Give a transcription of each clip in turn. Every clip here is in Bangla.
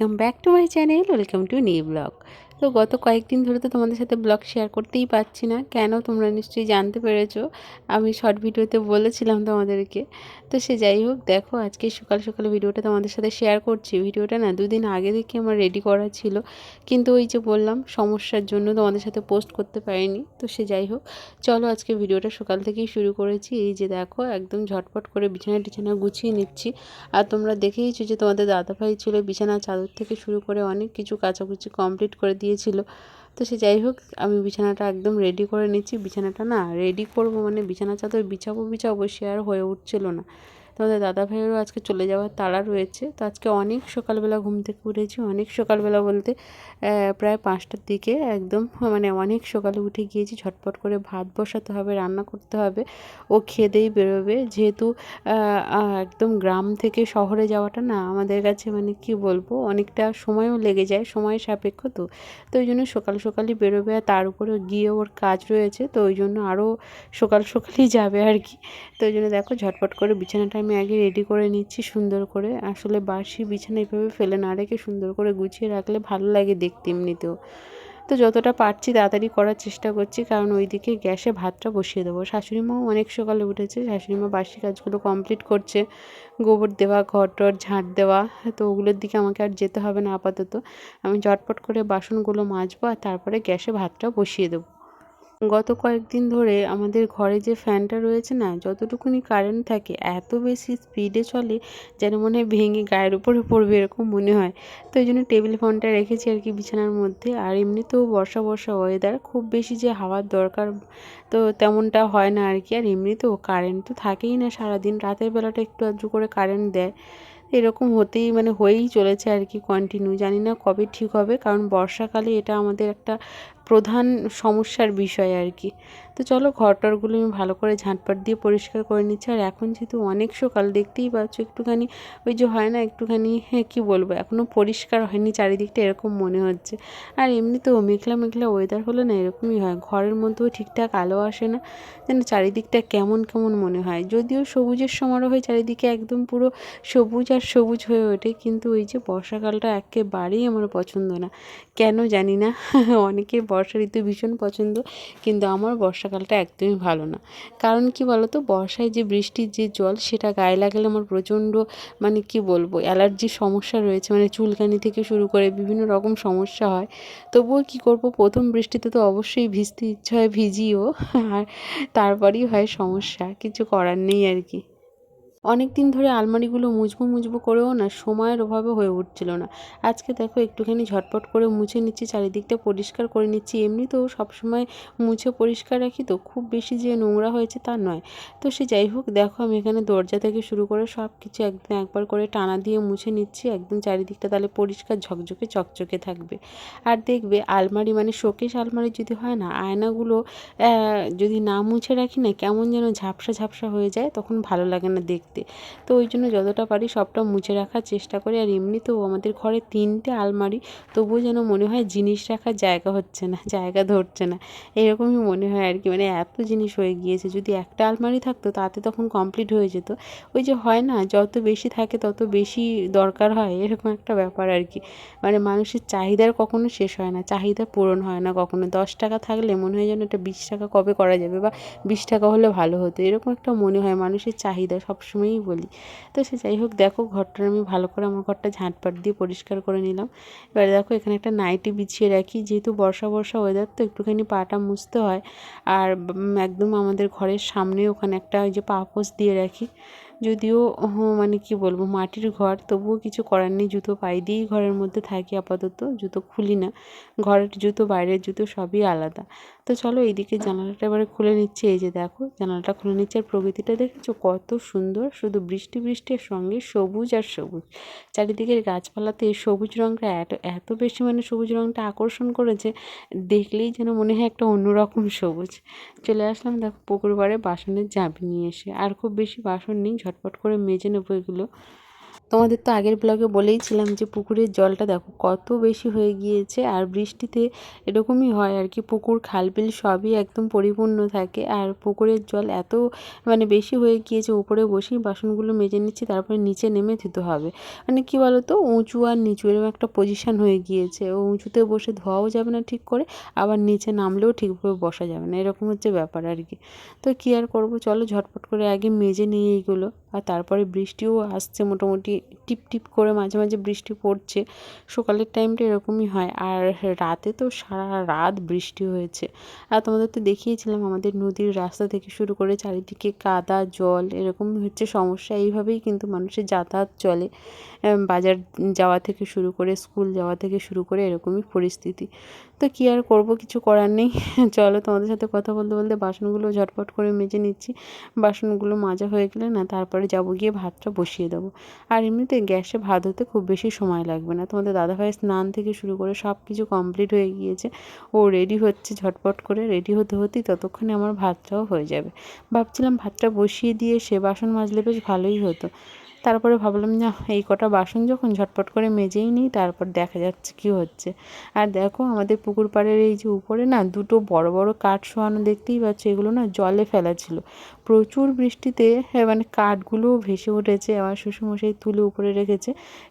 Welcome back to my channel, welcome to new vlog. তো গত কয়েকদিন ধরে তো তোমাদের সাথে ব্লগ শেয়ার করতেই পারছি না। কেন তোমরা নিশ্চয়ই জানতে পেরেছ? আমি শর্ট ভিডিওতে বলেছিলাম তোমাদেরকে। তো সে যাই হোক, দেখো আজকে সকাল সকাল ভিডিওটা তোমাদের সাথে শেয়ার করছি। ভিডিওটা না দুদিন আগে থেকে আমার রেডি করা ছিল। কিন্তু ওই যে বললাম, সমস্যার জন্য তোমাদের সাথে পোস্ট করতে পারিনি। তো সে যাই হোক, চলো আজকে ভিডিওটা সকাল থেকেই শুরু করেছি। এই যে দেখো, একদম ঝটপট করে বিছানা টিছানা গুছিয়ে নিচ্ছি। আর তোমরা দেখেইছো যে তোমাদের দাদাভাই ছিল বিছানা চাদর থেকে শুরু অনেক কিছু কাচাকুচি কমপ্লিট করে দিয়েছিল। তো সে যাই হোক, আমি বিছানাটা একদম রেডি করে নিচ্ছি। বিছানাটা না রেডি করব মানে বিছানা চাদর বিছাবো বিছাবো সে আর হয়ে উঠছিল না। তোমাদের দাদা ভাইয়েরও আজকে চলে যাওয়ার তাড়া রয়েছে। তো আজকে অনেক সকালবেলা ঘুম থেকে উঠেছি, অনেক সকালবেলা বলতে প্রায় পাঁচটার দিকে একদম মানে অনেক সকালে উঠে গিয়েছি, ঝটপট করে ভাত বসাতে হবে, রান্না করতে হবে, ও খেদেই বেরোবে। যেহেতু একদম গ্রাম থেকে শহরে যাওয়াটা না আমাদের কাছে মানে কি বলব, অনেকটা সময়ও লেগে যায়, সময় সাপেক্ষ তো। তো ওই জন্য সকাল সকালই বেরোবে, আর তার উপরে গিয়ে ওর কাজ রয়েছে, তো ওই জন্য আরও সকাল সকালই যাবে আর কি। তো ওই জন্য দেখো ঝটপট করে বিছানাটা আমি আগে রেডি করে নিচ্ছি সুন্দর করে। আসলে বাসি বিছানা এভাবে ফেলে না রেখে সুন্দর করে গুছিয়ে রাখলে ভালো লাগে দেখতে এমনিতেও। তো যতটা পারছি তাড়াতাড়ি করার চেষ্টা করছি, কারণ ওইদিকে গ্যাসে ভাতটা বসিয়ে দেবো। শাশুড়ি মাও অনেক সকালে উঠেছে শাশুড়ি মা বাসি কাজগুলো কমপ্লিট করছে। গোবর দেওয়া ঘর টর ঝাঁট দেওয়া, তো ওগুলোর দিকে আমাকে আর যেতে হবে না আপাতত। আমি ঝটপট করে বাসনগুলো মাজবো আর তারপরে গ্যাসে ভাতটা বসিয়ে দেবো। গত কয়েকদিন ধরে আমাদের ঘরে যে ফ্যানটা রয়েছে না, যতটুকুনি কারেন্ট থাকে, এত বেশি স্পিডে চলে যেন মনে হয় ভেঙে গায়ের উপরে পড়বে এরকম মনে হয়। তো এই জন্য টেবিল ফ্যানটা রেখেছি আর কি বিছানার মধ্যে। আর এমনিতেও বর্ষা বর্ষা ওয়েদার খুব বেশি যে হাওয়ার দরকার তো তেমনটা হয় না আর কি। আর এমনিতেও কারেন্ট তো থাকেই না সারাদিন, রাতের বেলাটা একটু আধটু করে কারেন্ট দেয়। এরকম হতেই মানে হয়েই চলেছে আর কি কন্টিনিউ জানি না কবে ঠিক হবে, কারণ বর্ষাকালে এটা আমাদের একটা প্রধান সমস্যার বিষয় আর কি। তো চলো ঘর টরগুলো আমি ভালো করে ঝাঁটপাট দিয়ে পরিষ্কার করে নিচ্ছি। আর এখন যেহেতু অনেক সকাল, দেখতেই পাচ্ছ একটুখানি ওই যে হয় না একটুখানি হ্যাঁ কী বলব? এখনও পরিষ্কার হয়নি, চারিদিকটা এরকম মনে হচ্ছে। আর এমনিতেও মেঘলা মেঘলা ওয়েদার হলে না এরকমই হয়। ঘরের মধ্যেও ঠিকঠাক আলো আসে না, যেন চারিদিকটা কেমন কেমন মনে হয়। যদিও সবুজের সমারোহে চারিদিকে একদম পুরো সবুজ আর সবুজ হয়ে ওঠে, কিন্তু ওই যে বর্ষাকালটা একেবারেই আমার পছন্দ না। কেন জানি না, অনেকে বর্ষা ঋতু ভীষণ পছন্দ, কিন্তু আমার বর্ষাকালটা একদমই ভালো না। কারণ কি বলতো, বর্ষায় যে বৃষ্টির যে জল, সেটা গায়ে লাগালে আমার প্রচণ্ড মানে কি বলব অ্যালার্জির সমস্যা রয়েছে মানে চুলকানি থেকে শুরু করে বিভিন্ন রকম সমস্যা হয়। তবুও কি করব, প্রথম বৃষ্টিতে তো অবশ্যই ভিজতে ইচ্ছে হয়, ভিজিও, আর তারপরেই হয় সমস্যা, কিছু করার নেই আর কি। অনেক দিন ধরে আলমারিগুলো মুজবো মুজবো করেও না, সময়ের অভাবে হয়ে উঠছিল না। আজকে দেখো একটুখানি ঝটপট করে মুছে নিচ্ছি, চারিদিকটা পরিষ্কার করে নিচ্ছি। এমনিতেও সবসময় মুছে পরিষ্কার রাখি তো, খুব বেশি যে নোংরা হয়েছে তা নয়। তো সে যাই হোক, দেখো আমি এখানে দরজা থেকে শুরু করে সব কিছু একদম একবার করে টানা দিয়ে মুছে নিচ্ছি, একদম চারিদিকটা তাহলে পরিষ্কার ঝকঝকে চকচকে থাকবে। আর দেখবে আলমারি মানে শোকেশ আলমারি যদি হয় না, আয়নাগুলো যদি না মুছে রাখি না, কেমন যেন ঝাপসা ঝাপসা হয়ে যায়, তখন ভালো লাগে না দেখতে। দেখতে তো ওই জন্য যতটা পারি সবটা মুছে রাখার চেষ্টা করি। আর এমনিতেও আমাদের ঘরে তিনটে আলমারি, তবুও যেন মনে হয় জিনিস রাখার জায়গা হচ্ছে না, জায়গা ধরছে না। এরকমই মনে হয় আর কি। মানে এত জিনিস হয়ে গিয়েছে, যদি একটা আলমারি থাকতো তাতে তখন কমপ্লিট হয়ে যেত। ওই যে হয় না, যত বেশি থাকে তত বেশি দরকার হয়, এরকম একটা ব্যাপার আর কি। মানে মানুষের চাহিদার কখনো শেষ হয় না, চাহিদা পূরণ হয় না কখনো। দশ টাকা থাকলে মনে হয় যেন এটা বিশ টাকা কবে করা যাবে বা বিশ টাকা হলে ভালো হতো, এরকম একটা মনে হয় মানুষের চাহিদা সবসময়। সময়ই বলি। তো সে যাই হোক, দেখো ঘরটা আমি ভালো করে আমার ঘরটা ঝাঁটপাট দিয়ে পরিষ্কার করে নিলাম। এবারে দেখো এখানে একটা নাইটি বিছিয়ে রাখি। যেহেতু বর্ষা বর্ষা ওয়েদার তো একটুখানি পাটা মুছতে হয়। আর একদম আমাদের ঘরের সামনে ওখানে একটা ওই যে পাপোস দিয়ে রাখি। যদিও মানে কি বলব, মাটির ঘর, তবুও কিছু করার নেই। জুতো পায়ে দিয়েই ঘরের মধ্যে থাকি আপাতত। জুতো খুলি না। ঘরের জুতো, বাইরের জুতো সবই আলাদা। তো চলো এইদিকে জানালাটা এবারে খুলে নিচ্ছি। এই যে দেখো, জানালাটা খুলে নিচ্ছে আর প্রকৃতিটা দেখেছ কত সুন্দর। শুধু বৃষ্টি বৃষ্টির সঙ্গে সবুজ আর সবুজ। চারিদিকের গাছপালাতে সবুজ রঙটা এত এত বেশি মানে সবুজ রঙটা আকর্ষণ করেছে, দেখলেই যেন মনে হয় একটা অন্যরকম সবুজ। চলে আসলাম দেখো পুকুর পাড়ে বাসনের ঝাঁপি নিয়ে এসে। আর খুব বেশি বাসন নেই, ঝটপট করে মেজে নেব এগুলো। তোমাদের তো আগের ব্লগে বলেইছিলাম যে পুকুরের জলটা দেখো কত বেশি হয়ে গিয়েছে আর বৃষ্টিতে এরকমই হয় আর কি। পুকুর খাল বিল সবই একদম পরিপূর্ণ থাকে আর পুকুরের জল এত মানে বেশি হয়ে গিয়েছে, উপরে বসেই বাসনগুলো মেজে নিচ্ছি, তারপরে নিচে নেমে ধুতে হবে। মানে কী বলো তো উঁচু আর নিচু এরকম একটা পজিশান হয়ে গিয়েছে। ও উঁচুতে বসে ধোয়াও যাবে না ঠিক করে, আবার নিচে নামলেও ঠিকভাবে বসা যাবে না। এরকম হচ্ছে ব্যাপার আর কি। তো কী আর করব? চলো ঝটপট করে আগে মেজে নিয়ে এইগুলো। আর তারপরে বৃষ্টিও আসছে মোটামুটি টিপ টিপ করে মাঝে মাঝে বৃষ্টি পড়ছে। সকালের টাইমটা এরকমই হয়। আর রাতে তো সারা রাত বৃষ্টি হয়েছে। আর তোমাদের তো দেখিয়েছিলাম, আমাদের নদীর রাস্তা থেকে শুরু করে চারিদিকে কাদা, জল, এরকম হচ্ছে সমস্যা। এইভাবেই কিন্তু মানুষের যাতায়াত চলে। বাজার যাওয়া থেকে শুরু করে স্কুল যাওয়া থেকে শুরু করে এরকমই পরিস্থিতি। তো কী আর করব, কিছু করার নেই। চলো তোমাদের সাথে কথা বলতে বলতে বাসনগুলো ঝটপট করে মেজে নিচ্ছি। বাসনগুলো মাজা হয়ে গেলে না, তারপরে যাব গিয়ে ভাতটা বসিয়ে দেবো। আর এমনিতে গ্যাসে ভাত হতে খুব বেশি সময় লাগবে না। তোমাদের দাদাভাই স্নান থেকে শুরু করে সব কিছু কমপ্লিট হয়ে গিয়েছে। ও রেডি হচ্ছে, ঝটপট করে রেডি হতে হতেই ততক্ষণে আমার ভাতটাও হয়ে যাবে। ভাবছিলাম ভাতটা বসিয়ে দিয়ে সে বাসন মাজলে বেশ ভালোই হতো। তারপরে ভাবলাম না এই কটা বাসন যখন ঝটপট করে মেজেই নিই তারপর দেখা যাচ্ছে কী হচ্ছে। আর দেখো আমাদের পুকুর পাড়ের এই যে উপরে না দুটো বড় বড় কাঠ শোয়ানো দেখতেই পাচ্ছ এগুলো না জলে ফেলা ছিল। প্রচুর বৃষ্টিতে হ্যাঁ, মানে কাঠগুলোও ভেসে উঠেছে আমার শ্বশুরমশাই তুলে উপরে রেখেছে।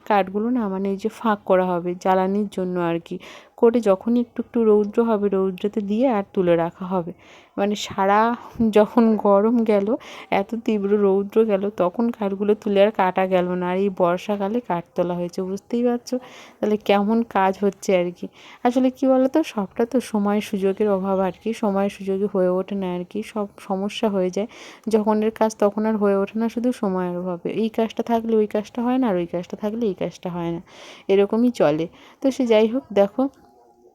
কাঠগুলো না মানে এই যে ফাঁক করা হবে জ্বালানির জন্য আর কি। করে যখনই একটু একটু রৌদ্র হবে, রৌদ্রতে দিয়ে আর তুলে রাখা হবে। মানে সারা যখন গরম গেল, এত তীব্র রৌদ্র গেল, তখন কাঠগুলো তুলে আর কাটা গেল না। আর এই বর্ষাকালে কাঠ তোলা হয়েছে, বুঝতেই পারছ? তাহলে কেমন কাজ হচ্ছে আর কি? আসলে কি বলতো, সবটা তো সময় সুযোগের অভাব আর কি। সময় সুযোগে হয়ে ওঠে না আর কি, সব সমস্যা হয়ে যায়। যখনের কাজ, তখন আর হয়ে ওঠে না শুধু সময়ের অভাবে। এই কাজটা থাকলে ওই কাজটা হয় না, আর ওই কাজটা থাকলে এই কাজটা হয় না। এরকমই চলে। তো সে যাই হোক, দেখো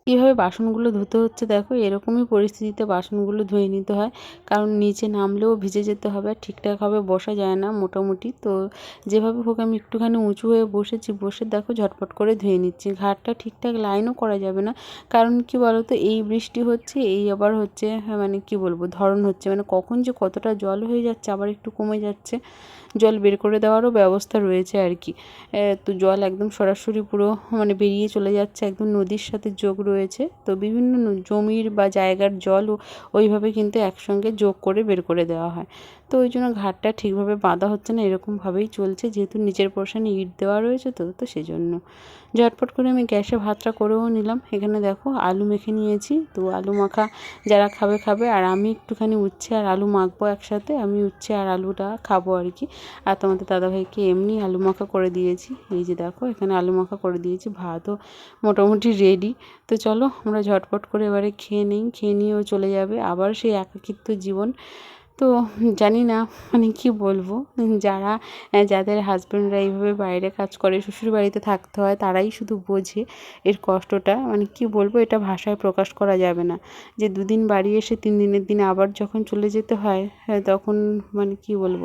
কীভাবে বাসনগুলো ধুতে হচ্ছে দেখো এরকমই পরিস্থিতিতে বাসনগুলো ধুয়ে নিতে হয়। কারণ নিচে নামলেও ভিজে যেতে হবে ঠিকঠাকভাবে বসা যায় না মোটামুটি। তো যেভাবে হোক আমি একটুখানি উঁচু হয়ে বসেছি বসে দেখো ঝটপট করে ধুয়ে নিচ্ছি। ঘাটটা ঠিকঠাক লাইনও করা যাবে না। কারণ কি বলো তো এই বৃষ্টি হচ্ছে এই আবার হচ্ছে হ্যাঁ, মানে কি বলব ধরন হচ্ছে। মানে কখন যে কতটা জল হয়ে যাচ্ছে আবার একটু কমে যাচ্ছে। জল বের করে দেওয়ারও ব্যবস্থা রয়েছে আর কি। তো জল একদম সরাসরি পুরো মানে বেরিয়ে চলে যাচ্ছে, একদম নদীর সাথে যোগ রয়েছে। তো বিভিন্ন জমির বা জায়গার জল ওইভাবে কিন্তু একসঙ্গে যোগ করে বের করে দেওয়া হয়। তো ওই জন্য ঘাটটা ঠিকভাবে বাঁধা হচ্ছে না, এরকমভাবেই চলছে। যেহেতু নিচের পোর্শনে ইট দেওয়া রয়েছে তো তো সেজন্য। ঝটপট করে আমি গ্যাসে ভাতটা করেও নিলাম। এখানে দেখো আলু মেখে নিয়েছি। তো আলু মাখা যারা খাবে খাবে। আর আমি একটুখানি উচ্ছে আর আলু মাখবো একসাথে। আমি উচ্ছে আর আলুটা খাব আর কি। আর তোমাদের দাদাভাইকে এমনি আলু মাখা করে দিয়েছি। এই যে দেখো, এখানে আলু মাখা করে দিয়েছি। ভাতও মোটামুটি রেডি তো চলো আমরা ঝটপট করে এবারে খেয়ে নিই। খেয়ে নিয়েও চলে যাবে। আবার সেই একাকিত্ব জীবন। তো জানি না মানে কি বলব? যারা যাদের হাজব্যান্ডরা এইভাবে বাইরে কাজ করে শ্বশুরবাড়িতে থাকতে হয় তারাই শুধু বোঝে এর কষ্টটা। মানে কি বলব? এটা ভাষায় প্রকাশ করা যাবে না। যে দুদিন বাড়ি এসে তিন দিনের দিনে আবার যখন চলে যেতে হয় হ্যাঁ, তখন মানে কি বলব?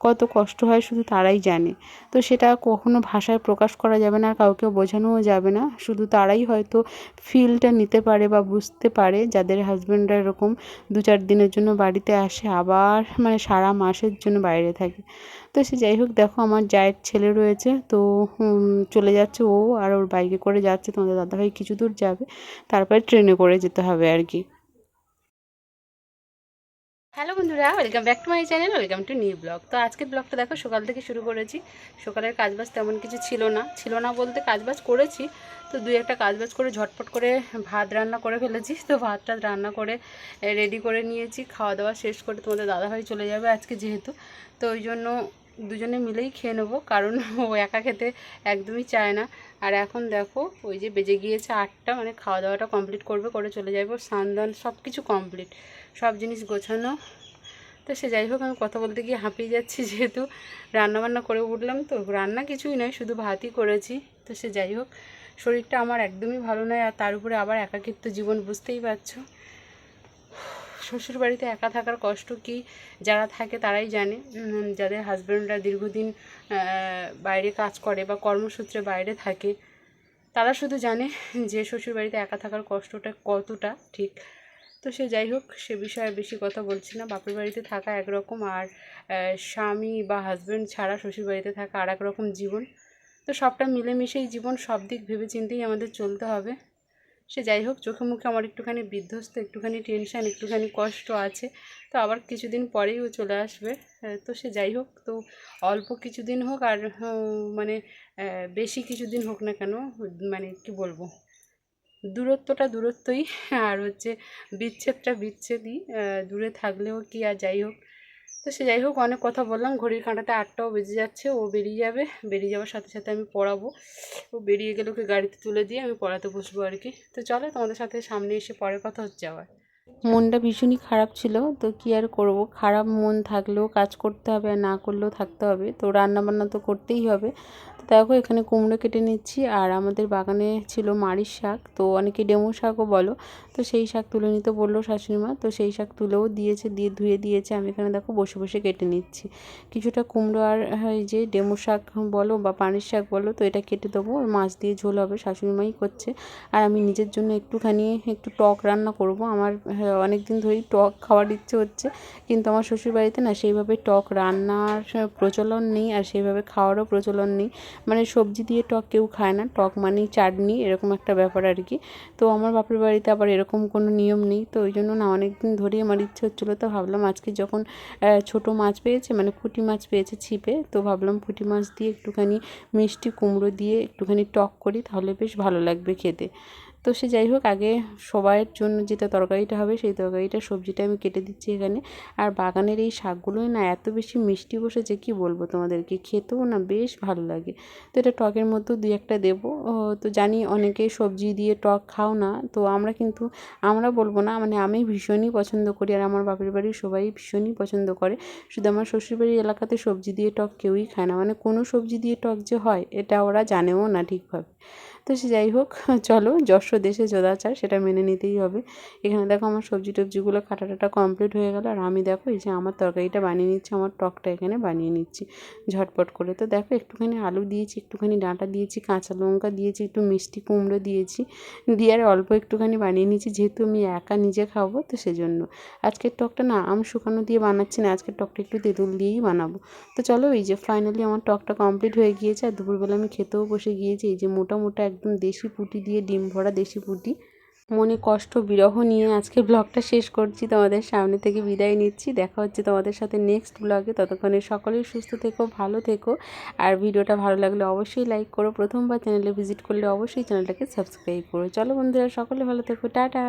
কত কষ্ট হয় শুধু তারাই জানে। তো সেটা কখনো ভাষায় প্রকাশ করা যাবে না আর কাউকে বোঝানোও যাবে না। শুধু তারাই হয়তো ফিলটা নিতে পারে বা বুঝতে পারে। যাদের হাজব্যান্ডরা এরকম দু চার দিনের জন্য বাড়িতে আসে আবার আবার মানে সারা মাসের জন্য বাইরে থাকে। তো সে যাই হোক, দেখো আমার জায়ের ছেলে রয়েছে, তো চলে যাচ্ছে ও আর ওর বাইকে করে যাচ্ছে, তোমাদের দাদাভাই কিছু দূর যাবে, তারপরে ট্রেনে করে যেতে হবে আর কি। বন্ধুরা welcome back to my channel welcome to new vlog তো আজকের ব্লগটা দেখো, সকাল থেকে শুরু করেছি। সকালের কাজবাজ তেমন কিছু ছিল না। ছিল না বলতে কাজবাজ করেছি। তো দুই একটা কাজবাজ করে ঝটপট করে ভাত রান্না করে ফেলেছি। তো ভাত টাত রান্না করে রেডি করে নিয়েছি। খাওয়া দাওয়া শেষ করে তোমাদের দাদাভাই চলে যাবে আজকে যেহেতু। তো ওই জন্য দুজনে মিলেই খেয়ে নেব, কারণ ও একা খেতে একদমই চায় না। আর এখন দেখো, ওই যে বেজে গিয়েছে আটটা মানে খাওয়া দাওয়াটা কমপ্লিট করবে, করে চলে যাব। স্নান সব কিছু কমপ্লিট সব জিনিস গোছানো তো সে যাই হোক, আমি কথা বলতে গিয়ে হাঁপিয়ে যাচ্ছি যেহেতু রান্নাবান্না করে উঠলাম তো। রান্না কিছুই নয়, শুধু ভাতই করেছি। তো সে যাই হোক, শরীরটা আমার একদমই ভালো নয় আর তার উপরে আবার একাকিত্ব জীবন, বুঝতেই পারছ। শ্বশুরবাড়িতে একা থাকার কষ্ট কি যারা থাকে তারাই জানে। যাদের হাজব্যান্ডরা দীর্ঘদিন বাইরে কাজ করে বা কর্মসূত্রে বাইরে থাকে, তারা শুধু জানে যে শ্বশুরবাড়িতে একা থাকার কষ্টটা কতটা ঠিক। তো সে যাই হোক সে বিষয়ে বেশি কথা বলছি না। বাপের বাড়িতে থাকা একরকম আর স্বামী বা হাজব্যান্ড ছাড়া শ্বশুর বাড়িতে থাকা আর এক রকম জীবন। তো সবটা মিলেমিশেই জীবন সব দিক ভেবে চিন্তেই আমাদের চলতে হবে। সে যাই হোক চোখে মুখে আমার একটুখানি বিধ্বস্ত একটুখানি টেনশান একটুখানি কষ্ট আছে। তো আবার কিছুদিন পরেই ও চলে আসবে। তো সে যাই হোক তো অল্প কিছুদিন হোক আর মানে আহ, বেশি কিছুদিন হোক না কেন মানে কি বলব? দূরত্বটা দূরত্বই। আর হচ্ছে বিচ্ছেদটা বিচ্ছেদই দূরে থাকলেও কি আর যাই হোক। তো সে যাই হোক, অনেক কথা বললাম, ঘড়ির কাঁটাতে আটটাও বেজে যাচ্ছে, ও বেরিয়ে যাবে। বেরিয়ে যাওয়ার সাথে সাথে আমি পড়াবো। ও বেরিয়ে গেলে ওকে গাড়িতে তুলে দিয়ে আমি পড়াতে বসবো আর কি। তো চলো, তোমাদের সাথে সামনে এসে পরে কথা হচ্ছে আবার। মনটা ভীষণই খারাপ ছিল, তো কি আর করব? খারাপ মন থাকলেও কাজ করতে হবে আর না করলেও থাকতে হবে। তো রান্না বান্না তো করতেই হবে। দেখো এখানে কুমড়ো কেটে নিচ্ছি আর আমাদের বাগানে ছিল মারির শাক তো অনেকে ডেমো শাকও বলো। তো সেই শাক তুলে নিতে বলল শাশুড়ি মা তো সেই শাক তুলেও দিয়েছে দিয়ে ধুয়ে দিয়েছে। আমি এখানে দেখো বসে বসে কেটে নিচ্ছি। কিছুটা কুমড়ো আর হ্যাঁ, এই যে ডেমো শাক বলো বা পানির শাক বলো তো এটা কেটে দেবো। মাছ দিয়ে ঝোল হবে শাশুড়ি মাই করছে। আর আমি নিজের জন্য একটুখানি একটু টক রান্না করব। আমার অনেক দিন ধরেই টক খাওয়ার ইচ্ছে হচ্ছে কিন্তু আমার শ্বশুরবাড়িতে না সেইভাবে টক রান্নার প্রচলন নেই আর সেইভাবে খাওয়ারও প্রচলন নেই। মানে সবজি দিয়ে টক কেউ খায় না, টক মানেই চাটনি, এরকম একটা ব্যাপার আর কি। তো আমার বাপের বাড়িতে আবার এরকম কোনো নিয়ম নেই, তো ওই জন্য না অনেক দিন ধরেই আমার ইচ্ছে হচ্ছিল, তো ভাবলাম আজকে যখন ছোট মাছ পেয়েছে মানে পুঁটি মাছ পেয়েছে ছিপে, তো ভাবলাম পুঁটি মাছ দিয়ে একটুখানি মিষ্টি কুমড়ো দিয়ে একটুখানি টক করি, তাহলে বেশ ভালো লাগবে খেতে। তো সে যাই হোক, আগে সবাইয়ের জন্য যেটা তরকারিটা হবে, সেই তরকারিটা, সবজিটা আমি কেটে দিচ্ছি এখানে। আর বাগানের এই শাকগুলোই না এত বেশি মিষ্টি বসেছে, কি বলব তোমাদেরকে? খেতেও না বেশ ভালো লাগে। তো এটা টকের মধ্যেও দুই একটা দেবো। তো জানি অনেকে সবজি দিয়ে টক খাও না, তো আমরা কিন্তু, আমরা বলব না মানে আমি ভীষণই পছন্দ করি আর আমার বাপের বাড়ির সবাই ভীষণই পছন্দ করে। শুধু আমার শ্বশুরবাড়ির এলাকাতে সবজি দিয়ে টক কেউই খায় না। মানে কোনো সবজি দিয়ে টক যে হয়, এটা ওরা জানেও না ঠিকভাবে। তো সে যাই হোক, চলো যশো দেশে যোদাচার সেটা মেনে নিতেই হবে। এখানে দেখো আমার সবজি টবজিগুলো কাটা টাটা কমপ্লিট হয়ে গেল। আর আমি দেখো এই যে আমার তরকারিটা বানিয়ে নিচ্ছি, আমার টকটা এখানে বানিয়ে নিচ্ছি ঝটপট করে। তো দেখো একটুখানি আলু দিয়েছি, একটুখানি ডাঁটা দিয়েছি, কাঁচা লঙ্কা দিয়েছি, একটু মিষ্টি কুমড়ো দিয়েছি। দিয়ে আর অল্প একটুখানি বানিয়ে নিয়েছি যেহেতু আমি একা নিজে খাব তো সেজন্য। আজকের টকটা না আম শুকানো দিয়ে বানাচ্ছি না, আজকের টকটা একটু তেঁতুল দিয়েই বানাবো। তো চলো এই যে ফাইনালি আমার টকটা কমপ্লিট হয়ে গিয়েছে। আর দুপুরবেলা আমি খেতেও বসে গিয়েছি। এই যে মোটা মোটা একদম দেশি পুঁটি দিয়ে ডিম ভরা দেশি বুটি মনে কষ্ট, বিরহ নিয়ে আজকে ব্লগটা শেষ করছি। তোমাদের সামনে থেকে বিদায় নিচ্ছি। দেখা হচ্ছে তোমাদের সাথে নেক্সট ব্লগে ততক্ষণে সকলেই সুস্থ থেকো, ভালো থেকো। আর ভিডিওটা ভালো লাগলে অবশ্যই লাইক করো। প্রথমবার চ্যানেলে ভিজিট করলে অবশ্যই চ্যানেলটাকে সাবস্ক্রাইব করো। চলো বন্ধুরা, সকলে ভালো থেকো। টাটা!